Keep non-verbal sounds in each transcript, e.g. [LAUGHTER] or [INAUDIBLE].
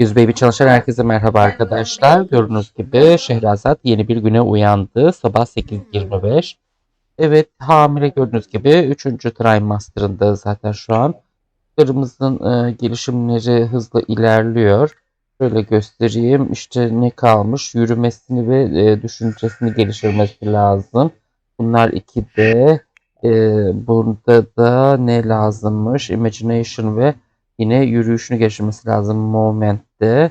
Yüz Baby çalışan herkese merhaba arkadaşlar. Gördüğünüz gibi Şehrazat yeni bir güne uyandı. Sabah 8.25. Evet hamile gördüğünüz gibi 3. trimester'ında zaten şu an. Çocuklarımızın e, gelişimleri hızlı ilerliyor. Şöyle göstereyim. İşte ne kalmış? Yürümesini ve e, düşüncesini geliştirmesi lazım. Bunlar 2'de. E, burada da ne lazımmış? Imagination ve Yine yürüyüşünü geliştirmesi lazım movement'te.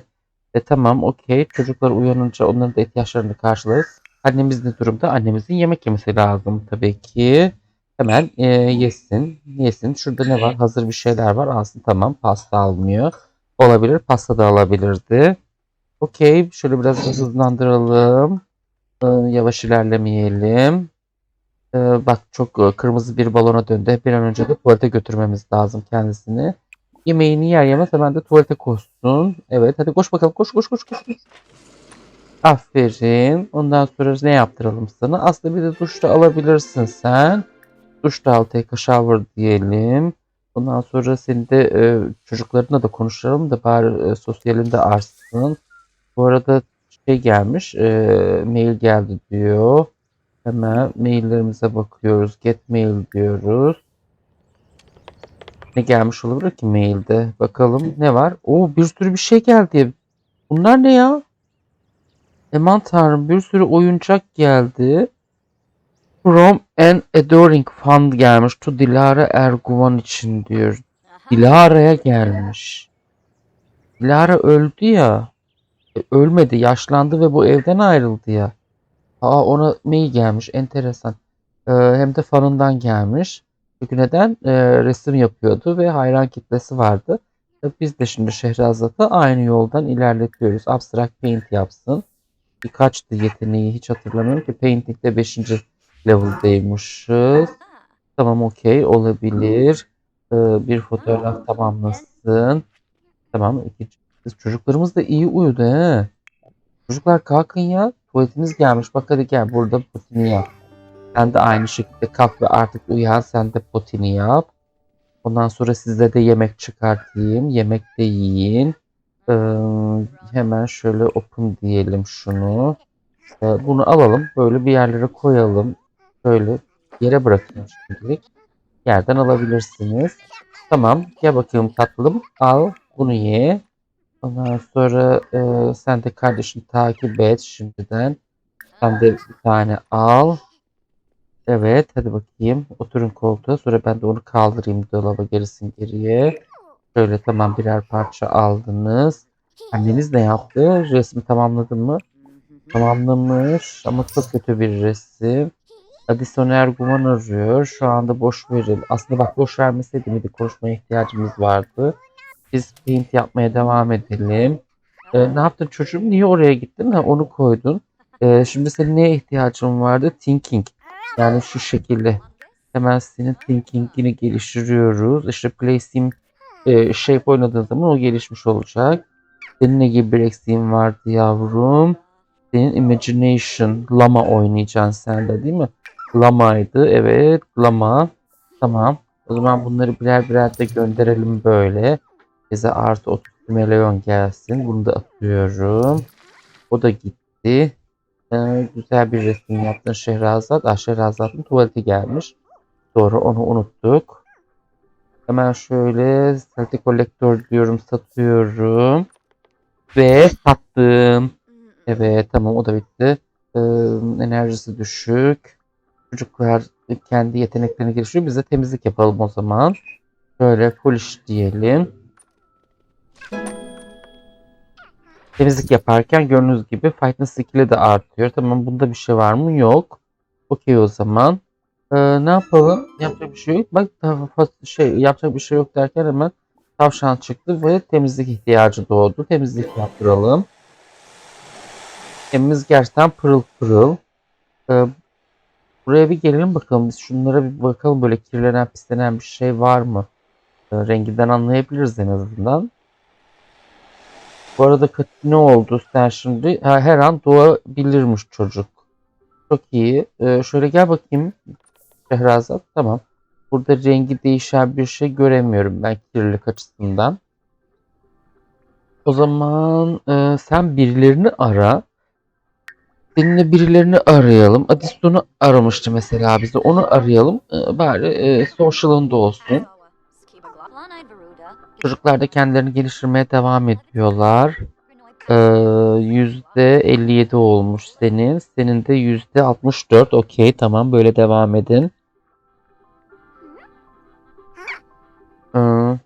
E tamam okey. Çocuklar uyanınca onların da ihtiyaçlarını karşılarız. Annemiz ne durumda? Annemizin yemek yemesi lazım tabii ki. Hemen e, yesin. Yesin. Şurada ne var? Hazır bir şeyler var. Alsın tamam. Pasta almıyor. Olabilir. Pasta da alabilirdi. Okey. Şöyle biraz hızlandıralım. E, yavaş ilerlemeyelim. E, bak çok e, kırmızı bir balona döndü. Bir an önce de tuvalete götürmemiz lazım kendisini. Yemeğini yer yemez hemen de tuvalete koşsun. Evet hadi koş bakalım koş koş koş koş. Aferin. Ondan sonra ne yaptıralım sana? Aslında bir de duş da alabilirsin sen. Duş da al take a shower diyelim. Ondan sonra seni de e, çocuklarına da konuşalım da bari e, sosyalinde artsın. Bu arada şey gelmiş. E, mail geldi diyor. Hemen maillerimize bakıyoruz. Get mail diyoruz. Ne gelmiş olabilir ki mailde? Bakalım ne var? Oo bir sürü bir şey geldi. Bunlar ne ya? Aman tanrım bir sürü oyuncak geldi. From an Adoring Fund gelmiş. To Dilara Erguvan için diyor. Dilara'ya gelmiş. Dilara öldü ya. E, ölmedi. Yaşlandı ve bu evden ayrıldı ya. Aa ona mail gelmiş. Enteresan. Ee, hem de fanından gelmiş. Çünkü neden? Ee, resim yapıyordu ve hayran kitlesi vardı. E, Biz de şimdi Şehrazat'ı aynı yoldan ilerletiyoruz. Abstract Paint yapsın. Birkaçtı yeteneği hiç hatırlamıyorum ki. Painting'de 5. level'daymışız. Tamam okey olabilir. Ee, bir fotoğraf tamamlasın. Tamam. ikinci. Çocuklarımız da iyi uyudu he. Çocuklar kalkın ya. Tuvaletiniz gelmiş. Bak hadi gel burada potini yap. Sen de aynı şekilde kalk ve artık uyan. Sen de potini yap. Ondan sonra size de yemek çıkartayım. Yemek de yiyin. Ee, hemen şöyle open diyelim şunu. Ee, bunu alalım. Böyle bir yerlere koyalım. Şöyle yere bırakayım şimdilik. Yerden alabilirsiniz. Tamam. Gel bakayım tatlım. Al. Bunu ye. Ondan sonra e, sen de kardeşini takip et şimdiden. Sen de bir tane al. Evet hadi bakayım. Oturun koltuğa. Sonra ben de onu kaldırayım dolaba gerisin geriye. Şöyle tamam birer parça aldınız. Anneniz ne yaptı? Resmi tamamladın mı? Tamamlamış ama çok kötü bir resim. Addison Erguvan arıyor. Şu anda boş verin. Aslında bak boş vermeseydi miydi? Konuşmaya ihtiyacımız vardı. Biz paint yapmaya devam edelim. Ee, ne yaptın çocuğum? Niye oraya gittin? Ha, onu koydun. Ee, şimdi senin neye ihtiyacın vardı? Thinking. Yani şu şekilde. Hemen senin thinking'ini geliştiriyoruz. İşte play sim e, shape oynadığın zaman o gelişmiş olacak. Senin ne gibi bir eksiğin vardı yavrum? Senin imagination, lama oynayacaksın sen de değil mi? Lama'ydı. Evet, lama. Tamam. O zaman bunları birer birer de gönderelim böyle. Bize artı 30 milyon gelsin. Bunu da atıyorum. O da gitti. Ee, güzel bir resim yaptın Şehrazat. Ah Şehrazat'ın tuvaleti gelmiş. Doğru onu unuttuk. Hemen şöyle Celtic Collector diyorum satıyorum. Ve sattım. Evet tamam o da bitti. Ee, enerjisi düşük. Çocuklar kendi yeteneklerini geliştiriyor. Biz de temizlik yapalım o zaman. Şöyle polish diyelim. Temizlik yaparken gördüğünüz gibi fitness skill'i de artıyor. Tamam bunda bir şey var mı? Yok. Okey o zaman. Ee, ne yapalım? Yapacak bir şey yok. Bak şey yapacak bir şey yok derken hemen tavşan çıktı ve temizlik ihtiyacı doğdu. Temizlik yaptıralım. Evimiz gerçekten pırıl pırıl. Ee, buraya bir gelelim bakalım. Biz şunlara bir bakalım böyle kirlenen pislenen bir şey var mı? Ee, renginden anlayabiliriz en azından. Bu arada kötü ne oldu sen şimdi? Ha, her an doğabilirmiş çocuk. Çok iyi. Ee, şöyle gel bakayım. Şehrazat. Tamam. Burada rengi değişen bir şey göremiyorum ben kirlilik açısından. O zaman e, sen birilerini ara. Seninle birilerini arayalım. Adiston'u aramıştı mesela bize. Onu arayalım. E, bari e, social'ında olsun. Çocuklar da kendilerini geliştirmeye devam ediyorlar. Ee, %57 olmuş senin. Senin de %64. Okey tamam böyle devam edin. Ee,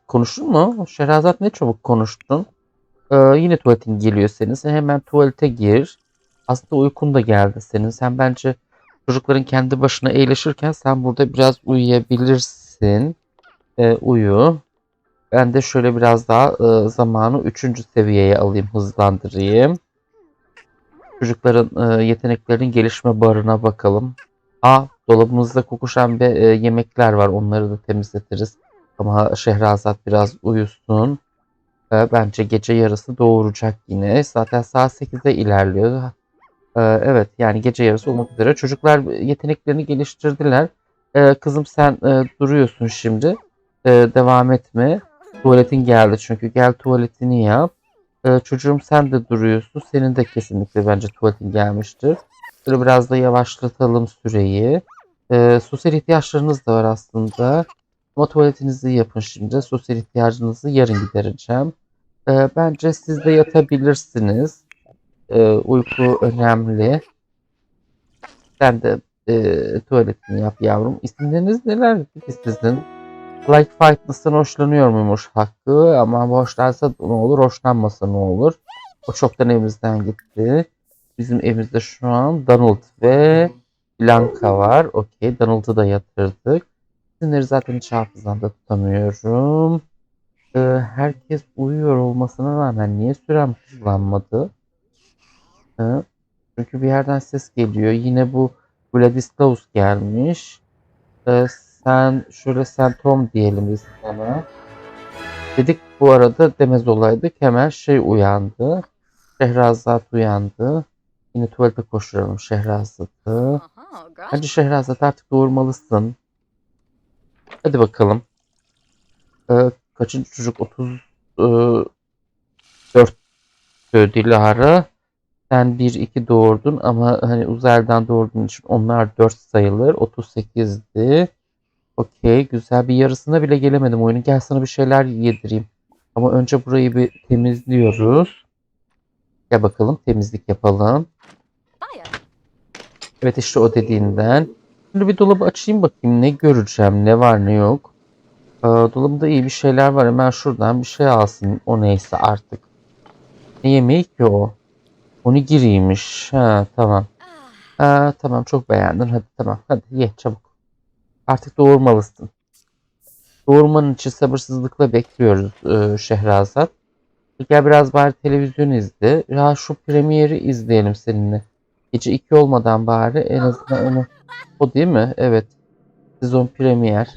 konuştun mu? Şehrazat ne çabuk konuştun. Ee, yine tuvaletin geliyor senin. Sen hemen tuvalete gir. Aslında uykun da geldi senin. Sen bence çocukların kendi başına eğleşirken sen burada biraz uyuyabilirsin. Ee, uyu. Ben de şöyle biraz daha e, zamanı 3. seviyeye alayım, hızlandırayım. Çocukların e, yeteneklerinin gelişme barına bakalım. Aa, dolabımızda kokuşan bir e, yemekler var. Onları da temizletiriz. Ama Şehrazat biraz uyusun. E, bence gece yarısı doğuracak yine. Zaten saat 8'de ilerliyor. E, evet yani gece yarısı olmak üzere. Çocuklar yeteneklerini geliştirdiler. E, kızım sen e, duruyorsun şimdi. E, devam etme. Tuvaletin geldi çünkü. Gel tuvaletini yap. Ee, çocuğum sen de duruyorsun. Senin de kesinlikle bence tuvaletin gelmiştir. Böyle biraz da yavaşlatalım süreyi. Ee, sosyal ihtiyaçlarınız da var aslında. Ama tuvaletinizi yapın şimdi. Sosyal ihtiyacınızı yarın gidereceğim. Ee, bence siz de yatabilirsiniz. Ee, uyku önemli. Sen de e, tuvaletini yap yavrum. İsimleriniz neler sizin? Like Fightness'tan hoşlanıyor muymuş Hakkı ama hoşlansa ne olur hoşlanmasa ne olur. O çoktan evimizden gitti. Bizim evimizde şu an Donald ve Blanca var. Okey Donald'ı da yatırdık. İsimleri zaten hiç hafızamda tutamıyorum. Ee, herkes uyuyor olmasına rağmen niye sürem hızlanmadı? Ee, çünkü bir yerden ses geliyor. Yine bu Vladislaus gelmiş. Ee, sen şöyle sen Tom diyelim biz sana. Dedik bu arada demez olaydık. Hemen şey uyandı. Şehrazat uyandı. Yine tuvalete koşturalım Şehrazat'ı. Hadi Şehrazat artık doğurmalısın. Hadi bakalım. Ee, kaçıncı çocuk? 34 Dilara. Sen 1-2 doğurdun ama hani uzaydan doğurduğun için onlar 4 sayılır. 38'di. Okey güzel bir yarısına bile gelemedim oyunun. Gel sana bir şeyler yedireyim. Ama önce burayı bir temizliyoruz. Gel bakalım temizlik yapalım. Evet işte o dediğinden. Şimdi bir dolabı açayım bakayım ne göreceğim ne var ne yok. Ee, dolabımda iyi bir şeyler var. Hemen şuradan bir şey alsın. O neyse artık. Ne yemeği ki o? Onigiriymiş. Ha tamam. Ha, tamam çok beğendin. Hadi tamam. Hadi ye çabuk. Artık doğurmalısın. Doğurmanın için sabırsızlıkla bekliyoruz e, Şehrazat. Gel biraz bari televizyon izle. Ya şu premieri izleyelim seninle. Gece 2 olmadan bari en azından onu. O değil mi? Evet. Sezon premier.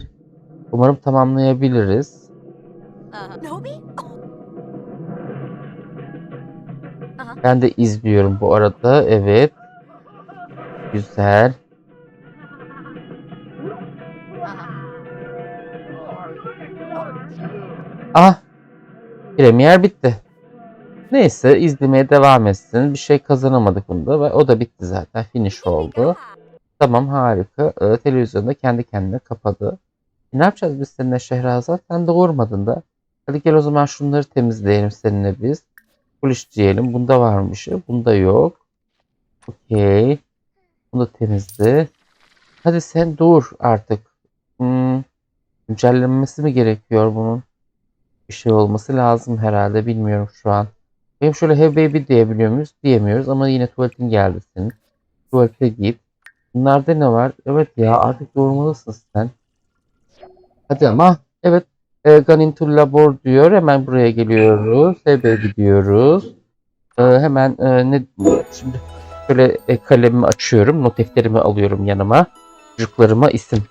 Umarım tamamlayabiliriz. Ben de izliyorum bu arada. Evet. Güzel. Ah! Premier bitti. Neyse izlemeye devam etsin. Bir şey kazanamadık bunda ve o da bitti zaten. Finish oldu. Tamam harika. Ee, televizyonda kendi kendine kapadı. E, ne yapacağız biz seninle Şehrazat? Sen doğurmadın da. Hadi gel o zaman şunları temizleyelim seninle biz. Kuliş diyelim. Bunda varmış. Bunda yok. Okey. Bunu da temizle. Hadi sen doğur artık. Hmm. Güncellenmesi mi gerekiyor bunun? Bir şey olması lazım herhalde. Bilmiyorum şu an. Benim şöyle have baby diyebiliyor muyuz? Diyemiyoruz ama yine tuvaletin geldi senin. Tuvalete git. Bunlarda ne var? Evet ya artık doğurmalısın sen. Hadi ama evet e, Gone into Labor diyor. Hemen buraya geliyoruz. Have baby diyoruz. E, hemen e, ne şimdi şöyle e, kalemimi açıyorum. Not defterimi alıyorum yanıma. Çocuklarıma isim.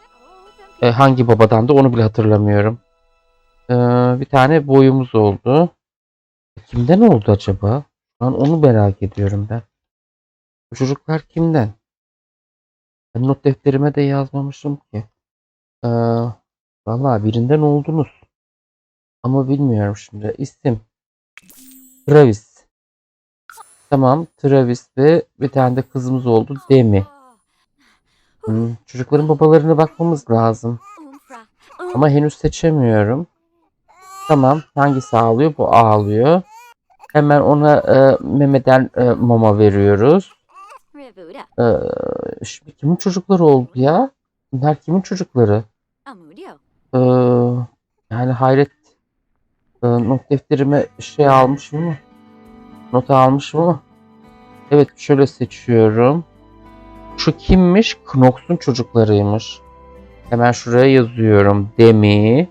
E, hangi babadan da onu bile hatırlamıyorum. E, bir tane boyumuz oldu. Kimden oldu acaba? An onu merak ediyorum ben. Bu çocuklar kimden? Ben not defterime de yazmamışım ki. Ee, Valla birinden oldunuz. Ama bilmiyorum şimdi. İsim. Travis. Tamam Travis ve bir tane de kızımız oldu Demi. Hmm, çocukların babalarına bakmamız lazım. Ama henüz seçemiyorum. Tamam hangisi ağlıyor? Bu ağlıyor. Hemen ona e, memeden e, mama veriyoruz. E, şimdi kimin çocukları oldu ya? Bunlar kimin çocukları? Ee, yani hayret Ee, not defterime şey almış mı? Not almış mı? Evet şöyle seçiyorum. Şu kimmiş? Knox'un çocuklarıymış. Hemen şuraya yazıyorum. Demi.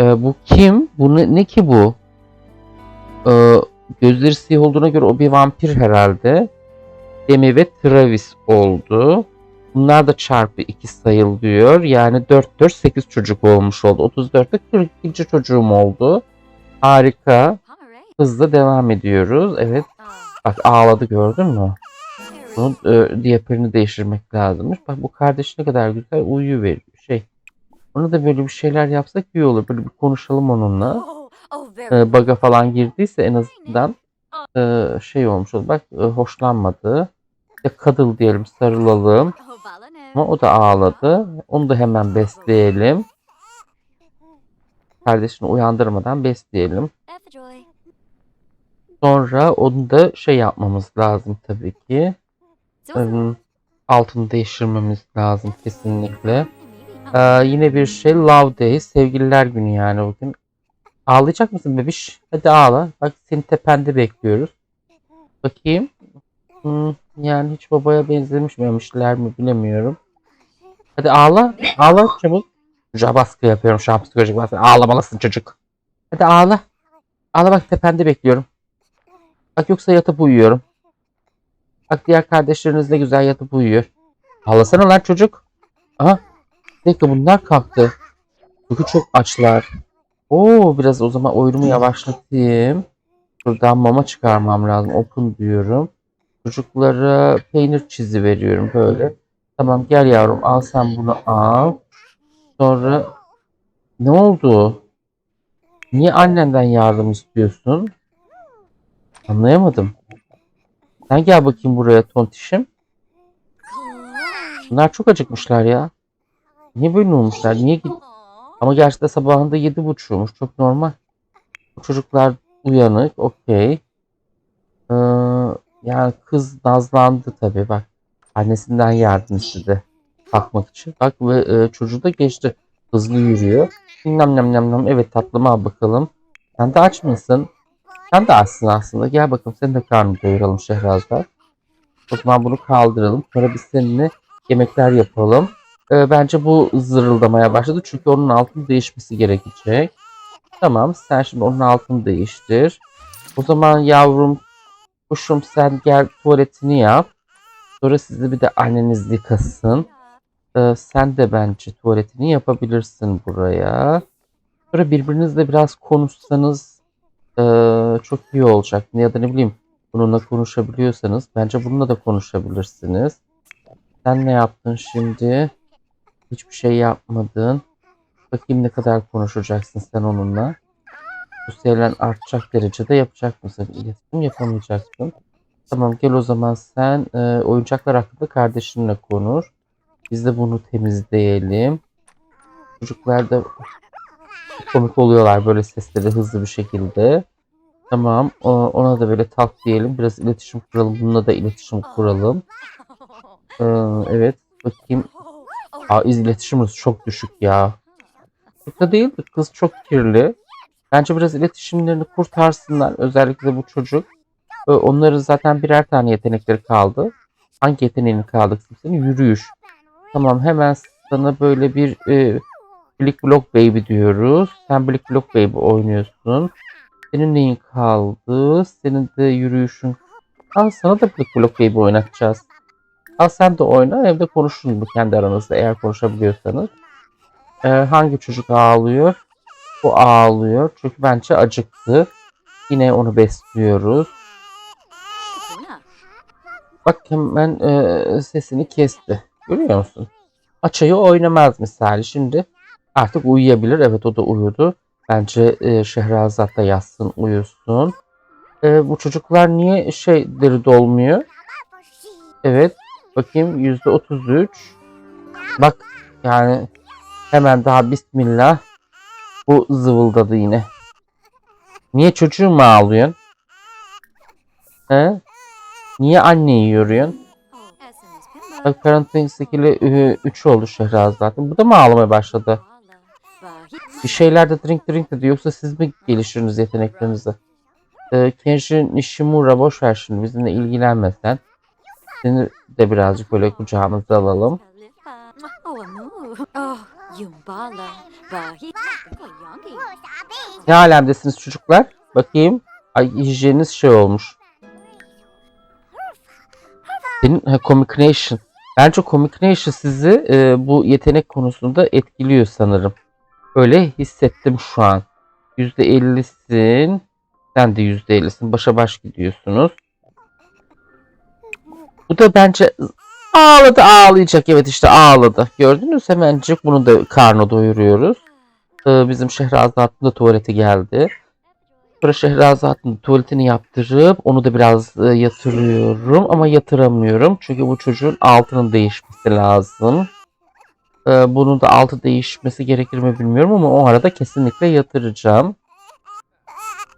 Ee, bu kim? Bu ne, ne ki bu? Ee, gözleri siyah olduğuna göre o bir vampir herhalde. Demi ve Travis oldu. Bunlar da çarpı 2 sayılıyor. Yani 4 4 8 çocuk olmuş oldu. 34'te 42. çocuğum oldu. Harika. Hızla devam ediyoruz. Evet. Bak ağladı gördün mü? Bunun e, diyaperini değiştirmek lazımmış. Bak bu kardeş ne kadar güzel uyuyor veriyor. Ona da böyle bir şeyler yapsak iyi olur. Böyle bir konuşalım onunla. E, baga falan girdiyse en azından e, şey olmuş olur. Bak e, hoşlanmadı. İşte kadıl diyelim sarılalım. Ama o da ağladı. Onu da hemen besleyelim. Kardeşini uyandırmadan besleyelim. Sonra onu da şey yapmamız lazım tabii ki. Altını değiştirmemiz lazım kesinlikle. Ee, yine bir şey Love Day. Sevgililer günü yani bugün. Ağlayacak mısın bebiş? Hadi ağla. Bak seni tepende bekliyoruz. Bakayım. Hmm, yani hiç babaya benzemiş mimişler mi bilemiyorum. Hadi ağla. Ağla çabuk. Çocuğa baskı yapıyorum şu an psikolojik baskı. Ağlamalısın çocuk. Hadi ağla. Ağla bak tepende bekliyorum. Bak yoksa yatıp uyuyorum. Bak diğer kardeşleriniz ne güzel yatıp uyuyor. Ağlasana lan çocuk. Aha. Bir dakika bunlar kalktı. Çünkü çok açlar. Oo biraz o zaman oyunumu yavaşlatayım. Buradan mama çıkarmam lazım. Open diyorum. Çocuklara peynir çizi veriyorum böyle. Tamam gel yavrum al sen bunu al. Sonra ne oldu? Niye annenden yardım istiyorsun? Anlayamadım. Sen gel bakayım buraya tontişim. Bunlar çok acıkmışlar ya. Niye böyle olmuşlar? Niye git? Ama gerçekten sabahında yedi buçuğmuş. Çok normal. Bu çocuklar uyanık. Okey. Ee, yani kız nazlandı tabii bak. Annesinden yardım istedi. Kalkmak için. Bak ve e, çocuğu da geçti. Hızlı yürüyor. Nam nam nam nam. Evet tatlıma al bakalım. Sen de aç mısın? Sen de açsın aslında. Gel bakalım seni de karnını doyuralım Şehrazat. O zaman bunu kaldıralım. Sonra biz seninle yemekler yapalım. Ee, bence bu zırıldamaya başladı. Çünkü onun altını değişmesi gerekecek. Tamam sen şimdi onun altını değiştir. O zaman yavrum kuşum sen gel tuvaletini yap. Sonra sizi bir de anneniz yıkasın. Ee, sen de bence tuvaletini yapabilirsin buraya. Sonra birbirinizle biraz konuşsanız ee, çok iyi olacak. Ya da ne bileyim bununla konuşabiliyorsanız bence bununla da konuşabilirsiniz. Sen ne yaptın şimdi? Hiçbir şey yapmadın. Bakayım ne kadar konuşacaksın sen onunla. Bu sevilen artacak derecede yapacak mısın? İletişim yapamayacaksın. Tamam gel o zaman sen e, oyuncaklar hakkında kardeşinle konuş. Biz de bunu temizleyelim. Çocuklar da komik oluyorlar böyle sesleri hızlı bir şekilde. Tamam ona da böyle tat diyelim. Biraz iletişim kuralım. Bununla da iletişim kuralım. Ee, evet bakayım. Aa, iz iletişimimiz çok düşük ya. Çok da değil de kız çok kirli. Bence biraz iletişimlerini kurtarsınlar. Özellikle bu çocuk. Ee, onların zaten birer tane yetenekleri kaldı. Hangi yeteneğini kaldı senin? Yürüyüş. Tamam hemen sana böyle bir e, Blick Block Baby diyoruz. Sen Blick Block Baby oynuyorsun. Senin neyin kaldı? Senin de yürüyüşün. Al sana da Blick Block Baby oynatacağız. Al sen de oyna hem de konuşun kendi aranızda eğer konuşabiliyorsanız. Ee, hangi çocuk ağlıyor? Bu ağlıyor. Çünkü bence acıktı. Yine onu besliyoruz. Bak hemen e, sesini kesti. Görüyor musun? Açayı oynamaz misali. Şimdi artık uyuyabilir. Evet o da uyudu. Bence e, Şehrazat da yatsın uyusun. Ee, bu çocuklar niye şeyleri dolmuyor? Evet. Bakayım yüzde otuz üç. Bak yani hemen daha bismillah. Bu zıvıldadı yine. Niye çocuğu mu ağlıyorsun? He? Niye anneyi yoruyorsun? Bak Parenting skill'i 3 oldu Şehrazat'ın. Bu da mı ağlamaya başladı? Bir şeyler de drink drink dedi. Yoksa siz mi geliştirirsiniz yeteneklerinizi? Ee, Kenji Nishimura boş ver şimdi. Bizimle ilgilenmesen. Seni de birazcık böyle kucağımıza alalım. Ne alemdesiniz çocuklar? Bakayım. Ay hijyeniniz şey olmuş. Senin ha, Comic Nation. Bence Comic Nation sizi e, bu yetenek konusunda etkiliyor sanırım. Öyle hissettim şu an. %50'sin. Sen de %50'sin. Başa baş gidiyorsunuz. Bu da bence ağladı ağlayacak. Evet işte ağladı. Gördünüz hemencik bunu da karnı doyuruyoruz. Ee, bizim Şehrazat'ın da tuvaleti geldi. Sonra Şehrazat'ın tuvaletini yaptırıp onu da biraz e, yatırıyorum ama yatıramıyorum. Çünkü bu çocuğun altının değişmesi lazım. Ee, bunun da altı değişmesi gerekir mi bilmiyorum ama o arada kesinlikle yatıracağım.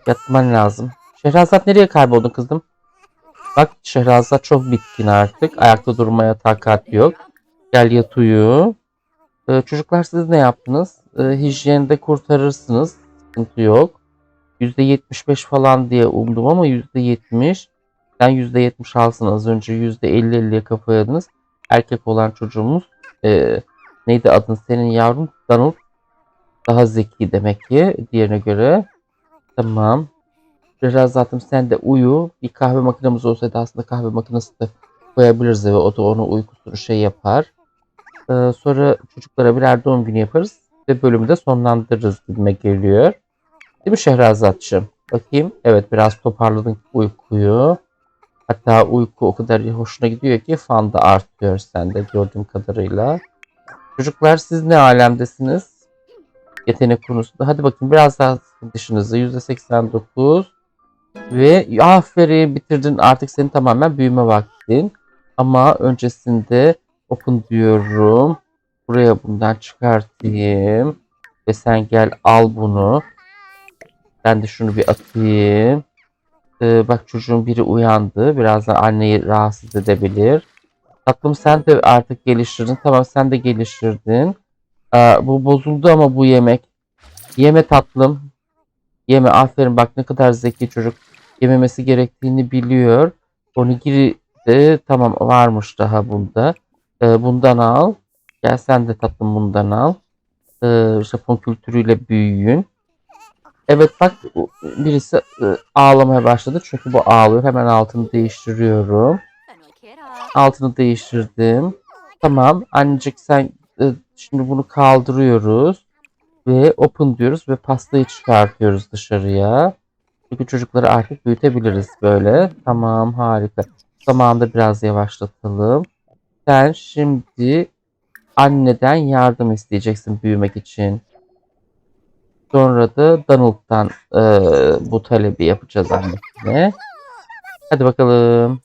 Yatman lazım. Şehrazat nereye kayboldun kızım? Bak Şehrazat çok bitkin artık. Ayakta durmaya takat yok. Gel yat uyu. Ee, çocuklar siz ne yaptınız? Ee, hijyende kurtarırsınız. Sıkıntı yok. %75 falan diye umdum ama %70. Sen %70 alsın az önce %50-50'ye kafayadınız. Erkek olan çocuğumuz e, neydi adın senin yavrun? Donald daha zeki demek ki diğerine göre. Tamam. Biraz zaten sen de uyu. Bir kahve makinemiz olsaydı aslında kahve makinesi de koyabiliriz eve. O da onu uykusunu şey yapar. Ee, sonra çocuklara birer doğum günü yaparız. Ve bölümü de sonlandırırız gibime geliyor. Değil mi Şehrazatçığım? Bakayım. Evet biraz toparladın uykuyu. Hatta uyku o kadar hoşuna gidiyor ki fan da artıyor sende gördüğüm kadarıyla. Çocuklar siz ne alemdesiniz? Yetenek konusunda. Hadi bakayım biraz daha dişinizi. %89. Ve aferin bitirdin artık senin tamamen büyüme vaktin. Ama öncesinde open diyorum. Buraya bundan çıkartayım. Ve sen gel al bunu. Ben de şunu bir atayım. Ee, bak çocuğun biri uyandı. Birazdan anneyi rahatsız edebilir. Tatlım sen de artık geliştirdin. Tamam sen de geliştirdin. Aa, bu bozuldu ama bu yemek. Yeme tatlım. Yeme aferin bak ne kadar zeki çocuk. Yememesi gerektiğini biliyor. Onigiri de tamam varmış daha bunda. Ee, bundan al. Gel sen de tatlım bundan al. Ee, Japon kültürüyle büyüyün. Evet bak birisi e, ağlamaya başladı çünkü bu ağlıyor. Hemen altını değiştiriyorum. Altını değiştirdim. Tamam annecik sen e, şimdi bunu kaldırıyoruz. Ve open diyoruz ve pastayı çıkartıyoruz dışarıya. Çünkü çocukları artık büyütebiliriz böyle. Tamam harika. Zamanında biraz yavaşlatalım. Sen şimdi anneden yardım isteyeceksin büyümek için. Sonra da Donald'dan e, bu talebi yapacağız annesine. Hadi bakalım.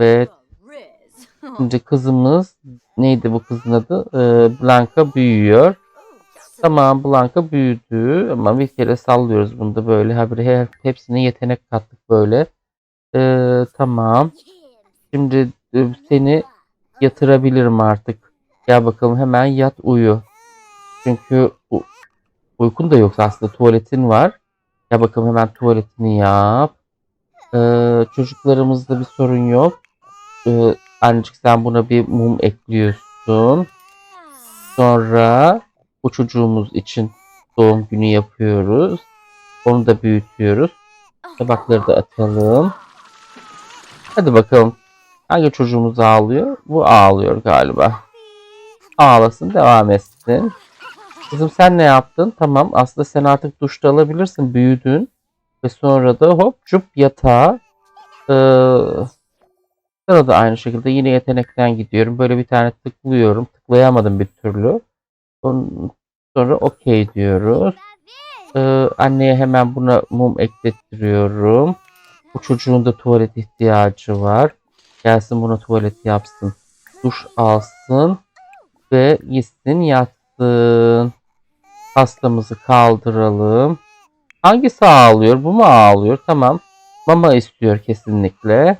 Evet. Şimdi kızımız neydi bu kızın adı? Ee, Blanca büyüyor. Tamam Blanca büyüdü ama bir kere sallıyoruz bunu da böyle. Habire hepsine yetenek kattık böyle. Ee, tamam. Şimdi e, seni yatırabilirim artık. Gel bakalım hemen yat uyu. Çünkü uykun da yoksa aslında tuvaletin var. Gel bakalım hemen tuvaletini yap. Ee, çocuklarımızda bir sorun yok. Ee, annecik sen buna bir mum ekliyorsun. Sonra bu çocuğumuz için doğum günü yapıyoruz. Onu da büyütüyoruz. Tabakları da atalım. Hadi bakalım. Hangi çocuğumuz ağlıyor? Bu ağlıyor galiba. Ağlasın devam etsin. Kızım sen ne yaptın? Tamam aslında sen artık duşta alabilirsin. Büyüdün. Ve sonra da hop cup yatağa. Ee, sana da aynı şekilde yine yetenekten gidiyorum. Böyle bir tane tıklıyorum. Tıklayamadım bir türlü. Sonra okey diyoruz. Ee, anneye hemen buna mum eklettiriyorum. Bu çocuğun da tuvalet ihtiyacı var. Gelsin buna tuvalet yapsın. Duş alsın ve gitsin yatsın. Hastamızı kaldıralım. Hangisi ağlıyor? Bu mu ağlıyor? Tamam. Mama istiyor kesinlikle.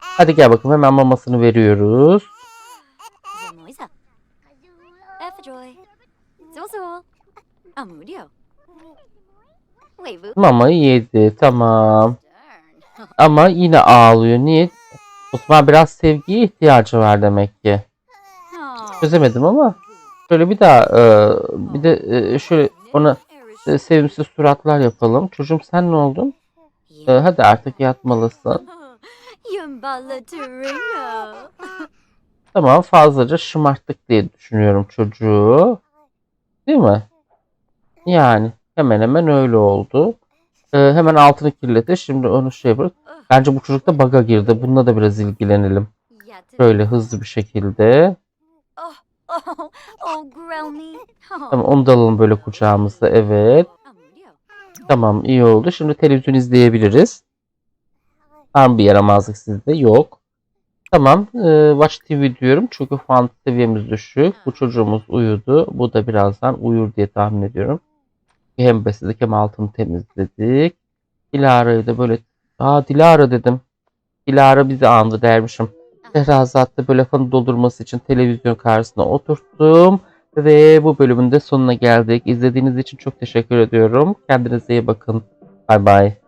Hadi gel bakalım hemen mamasını veriyoruz. Puffajoy. Zulzul. Amudio. Wavu. Mama yedi tamam. Ama yine ağlıyor. Niye? Osman biraz sevgiye ihtiyacı var demek ki. Çözemedim ama. Şöyle bir daha e, bir de e, şöyle ona e, sevimsiz suratlar yapalım. Çocuğum sen ne oldun? E, hadi artık yatmalısın. [LAUGHS] [LAUGHS] Tamam fazlaca şımarttık diye düşünüyorum çocuğu. Değil mi? Yani hemen hemen öyle oldu. Ee, hemen altını kirletir. Şimdi onu şey yapar. Bence bu çocuk da baga girdi. Bununla da biraz ilgilenelim. Böyle hızlı bir şekilde. Tamam onu da alalım böyle kucağımızda. Evet. Tamam iyi oldu. Şimdi televizyon izleyebiliriz. Var mı bir yaramazlık sizde? Yok. Tamam. e, Watch TV diyorum. Çünkü fan seviyemiz düşük. Bu çocuğumuz uyudu. Bu da birazdan uyur diye tahmin ediyorum. Hem besledik hem altını temizledik. Dilara'yı da böyle... Aa Dilara dedim. Dilara bizi andı dermişim. Şehrazat'ta böyle fanı doldurması için televizyon karşısına oturttum. Ve bu bölümün de sonuna geldik. İzlediğiniz için çok teşekkür ediyorum. Kendinize iyi bakın. Bay bay.